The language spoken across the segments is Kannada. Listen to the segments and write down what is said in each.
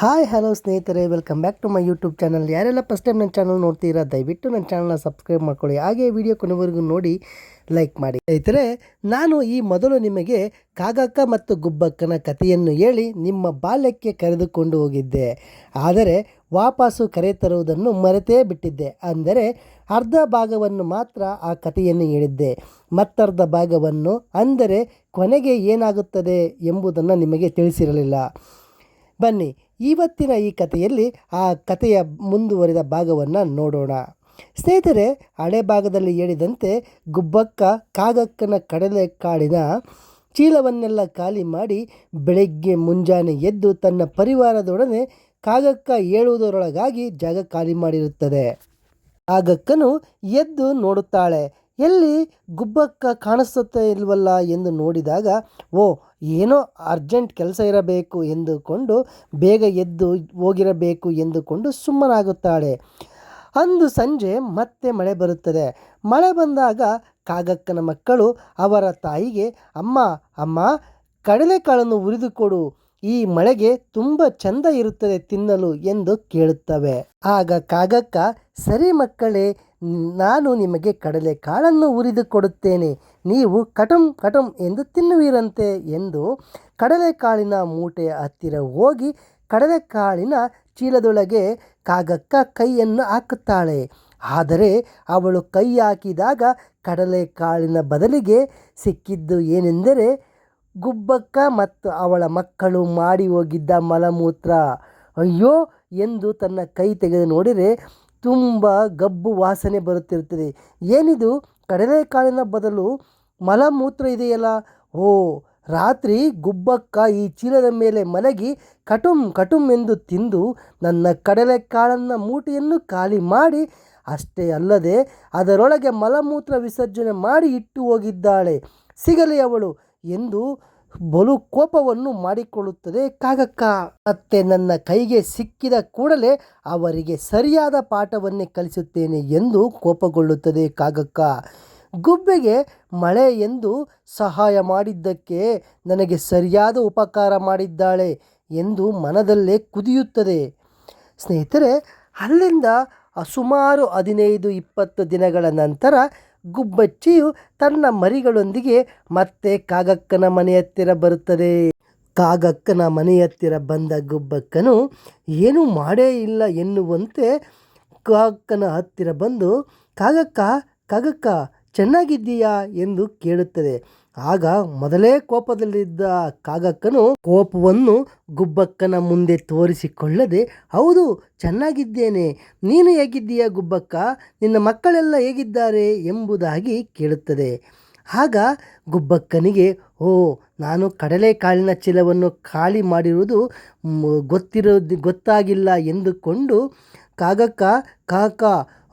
ಹಾಯ್, ಹಲೋ ಸ್ನೇಹಿತರೆ, welcome back to my YouTube channel. ಯಾರೆಲ್ಲ ಫಸ್ಟ್ ಟೈಮ್ ನನ್ನ ಚಾನಲ್ ನೋಡ್ತೀರಾ, ದಯವಿಟ್ಟು ನನ್ನ ಚಾನಲ್ನ ಸಬ್ಸ್ಕ್ರೈಬ್ ಮಾಡ್ಕೊಳ್ಳಿ. ಹಾಗೆ ವಿಡಿಯೋ ಕೊನೆವರೆಗೂ ನೋಡಿ ಲೈಕ್ ಮಾಡಿ. ಸ್ನೇಹಿತರೆ, ನಾನು ಈ ಮೊದಲು ನಿಮಗೆ ಕಾಗಕ್ಕ ಮತ್ತು ಗುಬ್ಬಕ್ಕನ ಕಥೆಯನ್ನು ಹೇಳಿ ನಿಮ್ಮ ಬಾಲ್ಯಕ್ಕೆ ಕರೆದುಕೊಂಡು ಹೋಗಿದ್ದೆ. ಆದರೆ ವಾಪಸ್ಸು ಕರೆ ತರುವುದನ್ನು ಮರೆತೇ ಬಿಟ್ಟಿದ್ದೆ. ಅಂದರೆ ಅರ್ಧ ಭಾಗವನ್ನು ಮಾತ್ರ ಆ ಕಥೆಯನ್ನು ಹೇಳಿದ್ದೆ. ಮತ್ತರ್ಧ ಭಾಗವನ್ನು ಅಂದರೆ ಕೊನೆಗೆ ಏನಾಗುತ್ತದೆ ಎಂಬುದನ್ನು ನಿಮಗೆ ತಿಳಿಸಿರಲಿಲ್ಲ. ಬನ್ನಿ ಇವತ್ತಿನ ಈ ಕಥೆಯಲ್ಲಿ ಆ ಕಥೆಯ ಮುಂದುವರಿದ ಭಾಗವನ್ನು ನೋಡೋಣ. ಸ್ನೇಹಿತರೆ, ಹಳೆ ಭಾಗದಲ್ಲಿ ಹೇಳಿದಂತೆ ಗುಬ್ಬಕ್ಕ, ಕಾಗಕ್ಕನ ಕಡಲೆ ಕಾಡಿನ ಚೀಲವನ್ನೆಲ್ಲ ಖಾಲಿ ಮಾಡಿ ಬೆಳಗ್ಗೆ ಮುಂಜಾನೆ ಎದ್ದು ತನ್ನ ಪರಿವಾರದೊಡನೆ ಕಾಗಕ್ಕ ಹೇಳುವುದರೊಳಗಾಗಿ ಜಾಗ ಖಾಲಿ ಮಾಡಿರುತ್ತದೆ. ಕಾಗಕ್ಕನು ಎದ್ದು ನೋಡುತ್ತಾಳೆ. ಎಲ್ಲಿ ಗುಬ್ಬಕ್ಕ ಕಾಣಿಸುತ್ತೆ ಇಲ್ವಲ್ಲ ಎಂದು ನೋಡಿದಾಗ, ಓ ಏನೋ ಅರ್ಜೆಂಟ್ ಕೆಲಸ ಇರಬೇಕು ಎಂದುಕೊಂಡು ಬೇಗ ಎದ್ದು ಹೋಗಿರಬೇಕು ಎಂದುಕೊಂಡು ಸುಮ್ಮನಾಗುತ್ತಾಳೆ. ಅಂದು ಸಂಜೆ ಮತ್ತೆ ಮಳೆ ಬರುತ್ತದೆ. ಮಳೆ ಬಂದಾಗ ಕಾಗಕ್ಕನ ಮಕ್ಕಳು ಅವರ ತಾಯಿಗೆ, ಅಮ್ಮ ಅಮ್ಮ, ಕಡಲೆಕಾಳನ್ನು ಉರಿದುಕೊಡು ಈ ಮಳೆಗೆ ತುಂಬ ಚಂದ ಇರುತ್ತದೆ ತಿನ್ನಲು ಎಂದು ಕೇಳುತ್ತವೆ. ಆಗ ಕಾಗಕ್ಕ, ಸರಿ ಮಕ್ಕಳೇ ನಾನು ನಿಮಗೆ ಕಡಲೆಕಾಳನ್ನು ಉರಿದು ಕೊಡುತ್ತೇನೆ. ನೀವು ಕಟಂ ಕಟಂ ಎಂದು ತಿನ್ನುವಿರಂತೆ ಎಂದು ಕಡಲೆಕಾಳಿನ ಮೂಟೆಯ ಹತ್ತಿರ ಹೋಗಿ ಕಡಲೆಕಾಳಿನ ಚೀಲದೊಳಗೆ ಕಾಗಕ್ಕ ಕೈಯನ್ನು ಹಾಕುತ್ತಾಳೆ. ಆದರೆ ಅವಳು ಕೈ ಹಾಕಿದಾಗ ಕಡಲೆಕಾಳಿನ ಬದಲಿಗೆ ಸಿಕ್ಕಿದ್ದು ಏನೆಂದರೆ ಗುಬ್ಬಕ್ಕ ಮತ್ತು ಅವಳ ಮಕ್ಕಳು ಮಾಡಿ ಹೋಗಿದ್ದ ಮಲಮೂತ್ರ. ಅಯ್ಯೋ ಎಂದು ತನ್ನ ಕೈ ತೆಗೆದು ನೋಡಿದರೆ ತುಂಬ ಗಬ್ಬು ವಾಸನೆ ಬರುತ್ತಿರುತ್ತದೆ. ಏನಿದು? ಕಡಲೆಕಾಳಿನ ಬದಲು ಮಲಮೂತ್ರ ಇದೆಯಲ್ಲ? ಓ, ರಾತ್ರಿ ಗುಬ್ಬಕ್ಕ ಈ ಚೀಲದ ಮೇಲೆ ಮಲಗಿ ಕಟುಂ ಕಟುಂ ಎಂದು ತಿಂದು ನನ್ನ ಕಡಲೆಕಾಳನ್ನ ಮೂಟೆಯನ್ನು ಖಾಲಿ ಮಾಡಿ ಅಷ್ಟೇ ಅಲ್ಲದೆ ಅದರೊಳಗೆ ಮಲಮೂತ್ರ ವಿಸರ್ಜನೆ ಮಾಡಿ ಇಟ್ಟು ಹೋಗಿದ್ದಾಳೆ. ಸಿಗಲಿ ಅವಳು ಎಂದು ಬಲು ಕೋಪವನ್ನು ಮಾಡಿಕೊಳ್ಳುತ್ತದೆ ಕಾಗಕ್ಕ. ಮತ್ತೆ ನನ್ನ ಕೈಗೆ ಸಿಕ್ಕಿದ ಕೂಡಲೇ ಅವರಿಗೆ ಸರಿಯಾದ ಪಾಠವನ್ನೇ ಕಲಿಸುತ್ತೇನೆ ಎಂದು ಕೋಪಗೊಳ್ಳುತ್ತದೆ ಕಾಗಕ್ಕ. ಗುಬ್ಬೆಗೆ ಮಳೆ ಎಂದು ಸಹಾಯ ಮಾಡಿದ್ದಕ್ಕೆ ನನಗೆ ಸರಿಯಾದ ಉಪಕಾರ ಮಾಡಿದ್ದಾಳೆ ಎಂದು ಮನದಲ್ಲೇ ಕುದಿಯುತ್ತದೆ. ಸ್ನೇಹಿತರೆ, ಅಲ್ಲಿಂದ ಸುಮಾರು ಹದಿನೈದು ಇಪ್ಪತ್ತು ದಿನಗಳ ನಂತರ ಗುಬ್ಬಚ್ಚಿಯು ತನ್ನ ಮರಿಗಳೊಂದಿಗೆ ಮತ್ತೆ ಕಾಗಕ್ಕನ ಮನೆ ಹತ್ತಿರ ಬರುತ್ತದೆ. ಕಾಗಕ್ಕನ ಮನೆ ಹತ್ತಿರ ಬಂದ ಗುಬ್ಬಕ್ಕನು, ಏನೂ ಮಾಡೇ ಇಲ್ಲ ಎನ್ನುವಂತೆ ಕಾಗಕ್ಕನ ಹತ್ತಿರ ಬಂದು, ಕಾಗಕ್ಕ ಕಾಗಕ್ಕ, ಚೆನ್ನಾಗಿದ್ದೀಯಾ? ಎಂದು ಕೇಳುತ್ತದೆ. ಆಗ ಮೊದಲೇ ಕೋಪದಲ್ಲಿದ್ದ ಕಾಗಕ್ಕನು ಕೋಪವನ್ನು ಗುಬ್ಬಕ್ಕನ ಮುಂದೆ ತೋರಿಸಿಕೊಳ್ಳದೆ, ಹೌದು, ಚೆನ್ನಾಗಿದ್ದೇನೆ. ನೀನು ಹೇಗಿದ್ದೀಯ ಗುಬ್ಬಕ್ಕ? ನಿನ್ನ ಮಕ್ಕಳೆಲ್ಲ ಹೇಗಿದ್ದಾರೆ? ಎಂಬುದಾಗಿ ಕೇಳುತ್ತದೆ. ಆಗ ಗುಬ್ಬಕ್ಕನಿಗೆ, ಓ, ನಾನು ಕಡಲೆಕಾಳಿನ ಚೀಲವನ್ನು ಖಾಲಿ ಮಾಡಿರುವುದು ಗೊತ್ತಿರೋದು, ಗೊತ್ತಾಗಿಲ್ಲ ಎಂದುಕೊಂಡು, ಕಾಗಕ್ಕ, ಕಾಕ,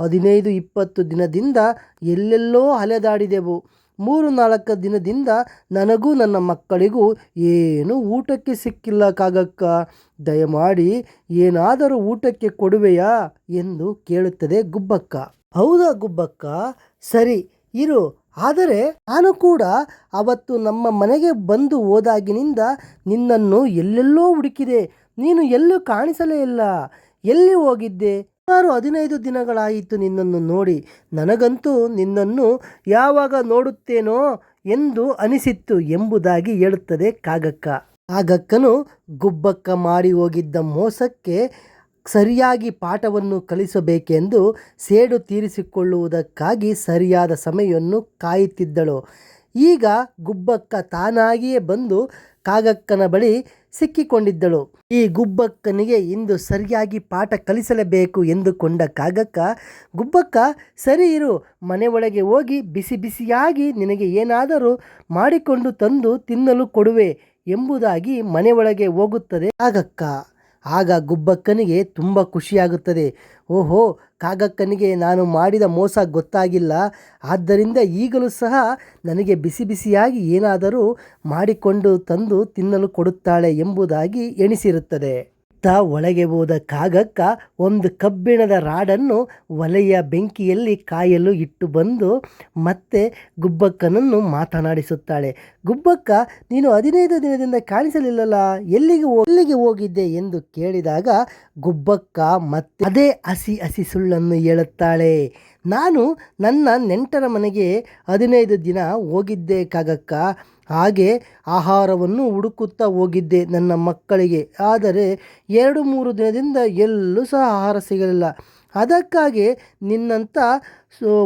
ಹದಿನೈದು, ಇಪ್ಪತ್ತು ದಿನದಿಂದ ಎಲ್ಲೆಲ್ಲೋ ಅಲೆದಾಡಿದೆವು. ಮೂರು ನಾಲ್ಕು ದಿನದಿಂದ ನನಗೂ ನನ್ನ ಮಕ್ಕಳಿಗೂ ಏನೂ ಊಟಕ್ಕೆ ಸಿಕ್ಕಿಲ್ಲ ಕಾಗಕ್ಕ. ದಯಮಾಡಿ ಏನಾದರೂ ಊಟಕ್ಕೆ ಕೊಡುವೆಯಾ ಎಂದು ಕೇಳುತ್ತದೆ ಗುಬ್ಬಕ್ಕ. ಹೌದಾ ಗುಬ್ಬಕ್ಕ? ಸರಿ, ಇರು. ಆದರೆ ನಾನು ಕೂಡ ಅವತ್ತು ನಮ್ಮ ಮನೆಗೆ ಬಂದು ಹೋದಾಗಿನಿಂದ ನಿನ್ನನ್ನು ಎಲ್ಲೆಲ್ಲೋ ಹುಡುಕಿದೆ. ನೀನು ಎಲ್ಲೂ ಕಾಣಿಸಲೇ ಇಲ್ಲ. ಎಲ್ಲಿ ಹೋಗಿದ್ದೆ? ಸುಮಾರು ಹದಿನೈದು ದಿನಗಳಾಯಿತು ನಿನ್ನನ್ನು ನೋಡಿ. ನನಗಂತೂ ನಿನ್ನನ್ನು ಯಾವಾಗ ನೋಡುತ್ತೇನೋ ಎಂದು ಅನಿಸಿತ್ತು ಎಂಬುದಾಗಿ ಹೇಳುತ್ತದೆ ಕಾಗಕ್ಕ. ಕಾಗಕ್ಕನು ಗುಬ್ಬಕ್ಕ ಮಾಡಿ ಹೋಗಿದ್ದ ಮೋಸಕ್ಕೆ ಸರಿಯಾಗಿ ಪಾಠವನ್ನು ಕಲಿಸಬೇಕೆಂದು ಸೇಡು ತೀರಿಸಿಕೊಳ್ಳುವುದಕ್ಕಾಗಿ ಸರಿಯಾದ ಸಮಯವನ್ನು ಕಾಯುತ್ತಿದ್ದಳು. ಈಗ ಗುಬ್ಬಕ್ಕ ತಾನಾಗಿಯೇ ಬಂದು ಕಾಗಕ್ಕನ ಬಳಿ ಸಿಕ್ಕಿಕೊಂಡಿದ್ದಳು. ಈ ಗುಬ್ಬಕ್ಕನಿಗೆ ಇಂದು ಸರಿಯಾಗಿ ಪಾಠ ಕಲಿಸಲೇಬೇಕು ಎಂದುಕೊಂಡ ಕಾಗಕ್ಕ, ಗುಬ್ಬಕ್ಕ, ಸರಿ ಇರು ಮನೆ ಒಳಗೆ ಹೋಗಿ ಬಿಸಿ ಬಿಸಿಯಾಗಿ ನಿನಗೆ ಏನಾದರೂ ಮಾಡಿಕೊಂಡು ತಂದು ತಿನ್ನಲು ಕೊಡುವೆ ಎಂಬುದಾಗಿ ಮನೆ ಒಳಗೆ ಹೋಗುತ್ತದೆ ಕಾಗಕ್ಕ. ಆಗ ಗುಬ್ಬಕ್ಕನಿಗೆ ತುಂಬ ಖುಷಿಯಾಗುತ್ತದೆ. ಓಹೋ, ಕಾಗಕ್ಕನಿಗೆ ನಾನು ಮಾಡಿದ ಮೋಸ ಗೊತ್ತಾಗಿಲ್ಲ. ಆದ್ದರಿಂದ ಈಗಲೂ ಸಹ ನನಗೆ ಬಿಸಿ ಬಿಸಿಯಾಗಿ ಏನಾದರೂ ಮಾಡಿಕೊಂಡು ತಂದು ತಿನ್ನಲು ಕೊಡುತ್ತಾಳೆ ಎಂಬುದಾಗಿ ಎಣಿಸಿರುತ್ತದೆ. ಇತ್ತ ಒಳಗೆ ಹೋದ ಕಾಗಕ್ಕ ಒಂದು ಕಬ್ಬಿಣದ ರಾಡನ್ನು ಒಲೆಯ ಬೆಂಕಿಯಲ್ಲಿ ಕಾಯಲು ಇಟ್ಟು ಬಂದು ಮತ್ತೆ ಗುಬ್ಬಕ್ಕನನ್ನು ಮಾತನಾಡಿಸುತ್ತಾಳೆ. ಗುಬ್ಬಕ್ಕ, ನೀನು ಹದಿನೈದು ದಿನದಿಂದ ಕಾಣಿಸಲಿಲ್ಲಲ್ಲ, ಎಲ್ಲಿಗೆ ಎಲ್ಲಿಗೆ ಹೋಗಿದ್ದೆ? ಎಂದು ಕೇಳಿದಾಗ ಗುಬ್ಬಕ್ಕ ಮತ್ತೆ ಅದೇ ಹಸಿ ಹಸಿ ಸುಳ್ಳನ್ನು ಹೇಳುತ್ತಾಳೆ. ನಾನು ನನ್ನ ನೆಂಟರ ಮನೆಗೆ ಹದಿನೈದು ದಿನ ಹೋಗಿದ್ದೆ ಕಾಗಕ್ಕ. ಹಾಗೆ ಆಹಾರವನ್ನು ಹುಡುಕುತ್ತಾ ಹೋಗಿದ್ದೆ ನನ್ನ ಮಕ್ಕಳಿಗೆ. ಆದರೆ ಎರಡು ಮೂರು ದಿನದಿಂದ ಎಲ್ಲೂ ಸಹ ಆಹಾರ ಸಿಗಲಿಲ್ಲ. ಅದಕ್ಕಾಗಿ ನಿನ್ನಂಥ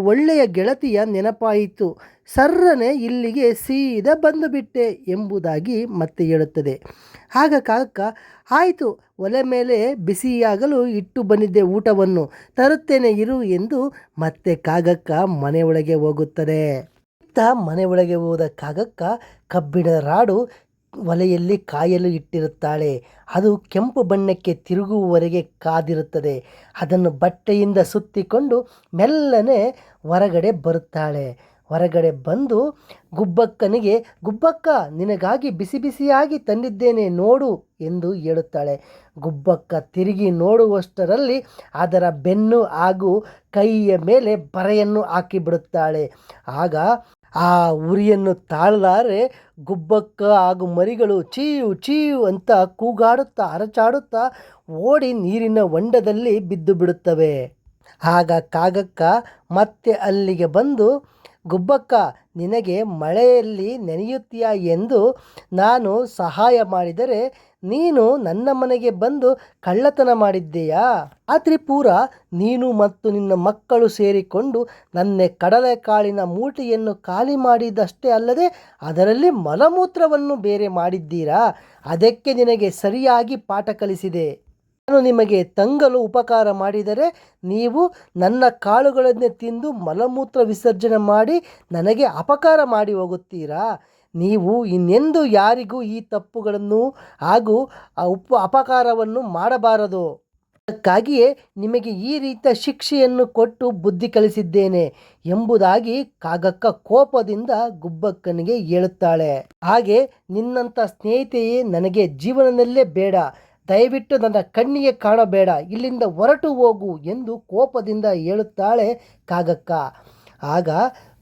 ಒಳ್ಳೆಯ ಗೆಳತಿಯ ನೆನಪಾಯಿತು. ಸರ್ರನೆ ಇಲ್ಲಿಗೆ ಸೀದಾ ಬಂದುಬಿಟ್ಟೆ ಎಂಬುದಾಗಿ ಮತ್ತೆ ಹೇಳುತ್ತದೆ. ಆಗ ಕಾಕ, ಆಯಿತು, ಒಲೆ ಮೇಲೆ ಬಿಸಿಯಾಗಲು ಇಟ್ಟು ಬಂದಿದ್ದೆ ಊಟವನ್ನು. ತರುತ್ತೇನೆ, ಇರು ಎಂದು ಮತ್ತೆ ಕಾಗಕ್ಕ ಮನೆಯೊಳಗೆ ಹೋಗುತ್ತದೆ. ಇತ್ತ ಮನೆ ಒಳಗೆ ಹೋದ ಕಾಗಕ್ಕ ಕಬ್ಬಿಣದ ರಾಡು ಒಲೆಯಲ್ಲಿ ಕಾಯಲು ಇಟ್ಟಿರುತ್ತಾಳೆ. ಅದು ಕೆಂಪು ಬಣ್ಣಕ್ಕೆ ತಿರುಗುವವರೆಗೆ ಕಾದಿರುತ್ತದೆ. ಅದನ್ನು ಬಟ್ಟೆಯಿಂದ ಸುತ್ತಿಕೊಂಡು ಮೆಲ್ಲನೆ ಹೊರಗಡೆ ಬರುತ್ತಾಳೆ. ಹೊರಗಡೆ ಬಂದು ಗುಬ್ಬಕ್ಕನಿಗೆ, ಗುಬ್ಬಕ್ಕ, ನಿನಗಾಗಿ ಬಿಸಿ ಬಿಸಿಯಾಗಿ ತಂದಿದ್ದೇನೆ, ನೋಡು ಎಂದು ಹೇಳುತ್ತಾಳೆ. ಗುಬ್ಬಕ್ಕ ತಿರುಗಿ ನೋಡುವಷ್ಟರಲ್ಲಿ ಅದರ ಬೆನ್ನು ಹಾಗೂ ಕೈಯ ಮೇಲೆ ಬರೆಯನ್ನು ಹಾಕಿಬಿಡುತ್ತಾಳೆ. ಆಗ ಆ ಉರಿಯನ್ನು ತಾಳಲಾರೆ ಗುಬ್ಬಕ್ಕ ಹಾಗೂ ಮರಿಗಳು ಚೀಯು ಚೀಯು ಅಂತ ಕೂಗಾಡುತ್ತಾ ಅರಚಾಡುತ್ತಾ ಓಡಿ ನೀರಿನ ಹೊಂಡದಲ್ಲಿ ಬಿದ್ದು ಬಿಡುತ್ತವೆ. ಆಗ ಕಾಗಕ್ಕ ಮತ್ತೆ ಅಲ್ಲಿಗೆ ಬಂದು, ಗುಬ್ಬಕ್ಕ, ನಿನಗೆ ಮಳೆಯಲ್ಲಿ ನೆನೆಯುತ್ತೀಯಾ? ಎಂದು ನಾನು ಸಹಾಯ ಮಾಡಿದರೆ ನೀನು ನನ್ನ ಮನೆಗೆ ಬಂದು ಕಳ್ಳತನ ಮಾಡಿದ್ದೀಯಾ? ರಾತ್ರಿ ಪೂರ ನೀನು ಮತ್ತು ನಿನ್ನ ಮಕ್ಕಳು ಸೇರಿಕೊಂಡು ನನ್ನ ಕಡಲೆಕಾಳಿನ ಮೂಟೆಯನ್ನು ಖಾಲಿ ಮಾಡಿದಷ್ಟೇ ಅಲ್ಲದೆ ಅದರಲ್ಲಿ ಮಲಮೂತ್ರವನ್ನು ಬೇರೆ ಮಾಡಿದ್ದೀರಾ? ಅದಕ್ಕೆ ನಿನಗೆ ಸರಿಯಾಗಿ ಪಾಠ ಕಲಿಸಿದೆ. ನಾನು ನಿಮಗೆ ತಂಗಲು ಉಪಕಾರ ಮಾಡಿದರೆ ನೀವು ನನ್ನ ಕಾಳುಗಳನ್ನೇ ತಿಂದು ಮಲಮೂತ್ರ ವಿಸರ್ಜನೆ ಮಾಡಿ ನನಗೆ ಅಪಕಾರ ಮಾಡಿ ಹೋಗುತ್ತೀರಾ? ನೀವು ಇನ್ನೆಂದು ಯಾರಿಗೂ ಈ ತಪ್ಪುಗಳನ್ನು ಹಾಗೂ ಉಪ ಅಪಕಾರವನ್ನು ಮಾಡಬಾರದು. ಅದಕ್ಕಾಗಿಯೇ ನಿಮಗೆ ಈ ರೀತಿಯ ಶಿಕ್ಷೆಯನ್ನು ಕೊಟ್ಟು ಬುದ್ಧಿ ಕಲಿಸಿದ್ದೇನೆ ಎಂಬುದಾಗಿ ಕಾಗಕ್ಕ ಕೋಪದಿಂದ ಗುಬ್ಬಕ್ಕನಿಗೆ ಹೇಳುತ್ತಾಳೆ. ಹಾಗೆ ನಿನ್ನಂಥ ಸ್ನೇಹಿತೆಯೇ ನನಗೆ ಜೀವನದಲ್ಲೇ ಬೇಡ. ದಯವಿಟ್ಟು ನನ್ನ ಕಣ್ಣಿಗೆ ಕಾಣಬೇಡ. ಇಲ್ಲಿಂದ ಹೊರಟು ಹೋಗು ಎಂದು ಕೋಪದಿಂದ ಹೇಳುತ್ತಾಳೆ ಕಾಗಕ್ಕ. ಆಗ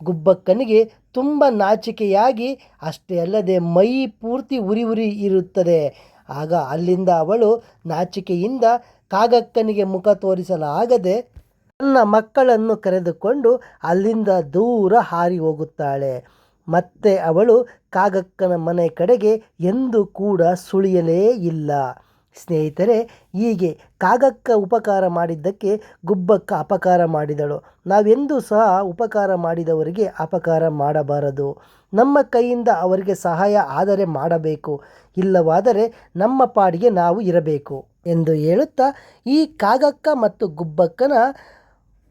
ಗುಬ್ಬಕ್ಕನಿಗೆ ತುಂಬ ನಾಚಿಕೆಯಾಗಿ, ಅಷ್ಟೇ ಅಲ್ಲದೆ ಮೈ ಪೂರ್ತಿ ಉರಿ ಉರಿ ಇರುತ್ತದೆ. ಆಗ ಅಲ್ಲಿಂದ ಅವಳು ನಾಚಿಕೆಯಿಂದ ಕಾಗಕ್ಕನಿಗೆ ಮುಖ ತೋರಿಸಲಾಗದೆ ತನ್ನ ಮಕ್ಕಳನ್ನು ಕರೆದುಕೊಂಡು ಅಲ್ಲಿಂದ ದೂರ ಹಾರಿ ಹೋಗುತ್ತಾಳೆ. ಮತ್ತೆ ಅವಳು ಕಾಗಕ್ಕನ ಮನೆ ಕಡೆಗೆ ಎಂದೂ ಕೂಡ ಸುಳಿಯಲೇ ಇಲ್ಲ. ಸ್ನೇಹಿತರೆ, ಹೀಗೆ ಕಾಗಕ್ಕ ಉಪಕಾರ ಮಾಡಿದ್ದಕ್ಕೆ ಗುಬ್ಬಕ್ಕ ಅಪಕಾರ ಮಾಡಿದಳು. ನಾವೆಂದೂ ಸಹ ಉಪಕಾರ ಮಾಡಿದವರಿಗೆ ಅಪಕಾರ ಮಾಡಬಾರದು. ನಮ್ಮ ಕೈಯಿಂದ ಅವರಿಗೆ ಸಹಾಯ ಆದರೆ ಮಾಡಬೇಕು. ಇಲ್ಲವಾದರೆ ನಮ್ಮ ಪಾಡಿಗೆ ನಾವು ಇರಬೇಕು. ಎಂದು ಹೇಳುತ್ತಾ ಈ ಕಾಗಕ್ಕ ಮತ್ತು ಗುಬ್ಬಕ್ಕನ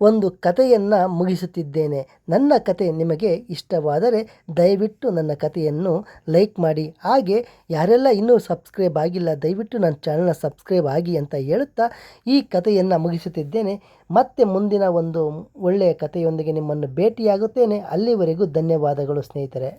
ಒಂದು ಕಥೆಯನ್ನು ಮುಗಿಸುತ್ತಿದ್ದೇನೆ. ನನ್ನ ಕತೆ ನಿಮಗೆ ಇಷ್ಟವಾದರೆ ದಯವಿಟ್ಟು ನನ್ನ ಕಥೆಯನ್ನು ಲೈಕ್ ಮಾಡಿ. ಹಾಗೆ ಯಾರೆಲ್ಲ ಇನ್ನೂ ಸಬ್ಸ್ಕ್ರೈಬ್ ಆಗಿಲ್ಲ, ದಯವಿಟ್ಟು ನನ್ನ ಚಾನಲ್ನ ಸಬ್ಸ್ಕ್ರೈಬ್ ಆಗಿ ಅಂತ ಹೇಳುತ್ತಾ ಈ ಕಥೆಯನ್ನು ಮುಗಿಸುತ್ತಿದ್ದೇನೆ. ಮತ್ತೆ ಮುಂದಿನ ಒಂದು ಒಳ್ಳೆಯ ಕಥೆಯೊಂದಿಗೆ ನಿಮ್ಮನ್ನು ಭೇಟಿಯಾಗುತ್ತೇನೆ. ಅಲ್ಲಿವರೆಗೂ ಧನ್ಯವಾದಗಳು ಸ್ನೇಹಿತರೆ.